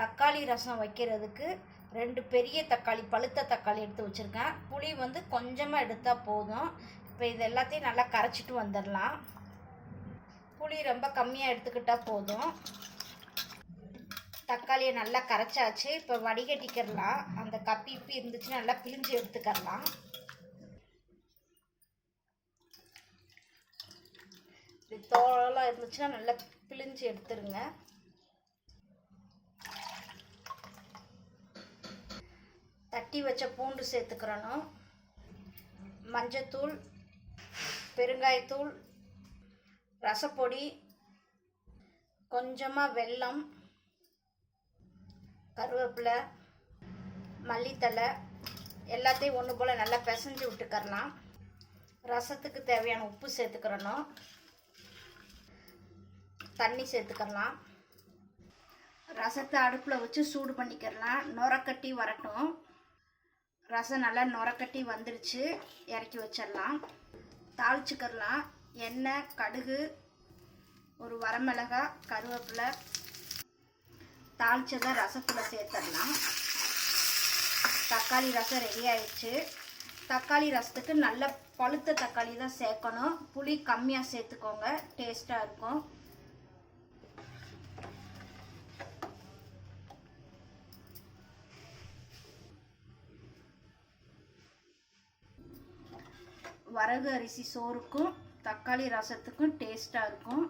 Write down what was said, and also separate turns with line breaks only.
தக்காளி ரசம் வைக்கிறதுக்கு ரெண்டு பெரிய தக்காளி பழுத்த தக்காளி எடுத்து வச்சுருக்கேன். புளி வந்து கொஞ்சமாக எடுத்தால் போதும். இப்போ இது எல்லாத்தையும் நல்லா கரைச்சிட்டு வந்துடலாம். புளி ரொம்ப கம்மியாக எடுத்துக்கிட்டால் போதும். தக்காளியை நல்லா கரைச்சாச்சு. இப்போ வடிகட்டிக்கிறலாம் அந்த கப்பி இப்பி இருந்துச்சுன்னா நல்லா பிழிஞ்சு எடுத்துக்கரலாம் தோலெல்லாம் இருந்துச்சுன்னா நல்லா பிழிஞ்சு எடுத்துருங்க. தட்டி வச்ச பூண்டு சேர்த்துக்கிறணும். மஞ்சத்தூள் பெருங்காயத்தூள் ரசப்பொடி கொஞ்சமாக வெல்லம் கருவேப்பிலை மல்லித்தலை எல்லாத்தையும் ஒன்று போல் நல்லா பிசைஞ்சு விட்டுக்கரலாம் ரசத்துக்கு தேவையான உப்பு சேர்த்துக்கிறணும். தண்ணி சேர்த்துக்கலாம் ரசத்தை அடுப்பில் வச்சு சூடு பண்ணிக்கிறலாம். நுரக்கட்டி வரட்டும். ரசம் நல்லா நுரக்கட்டி வந்துடுச்சு. இறக்கி வச்சிடலாம். தாளிச்சுக்கிறலாம். எண்ணெய் கடுகு ஒரு வரமிளகா கருவேப்பிலை தாளிச்சதை ரசத்தில் சேர்த்துடலாம். தக்காளி ரசம் ரெடி ஆயிடுச்சு. தக்காளி ரசத்துக்கு நல்ல பழுத்த தக்காளி தான் சேர்க்கணும். புளி கம்மியாக சேர்த்துக்கோங்க. டேஸ்ட்டாக இருக்கும். வரகு அரிசி சோறுக்கும் தக்காளி ரசத்துக்கும் டேஸ்ட்டாக இருக்கும்.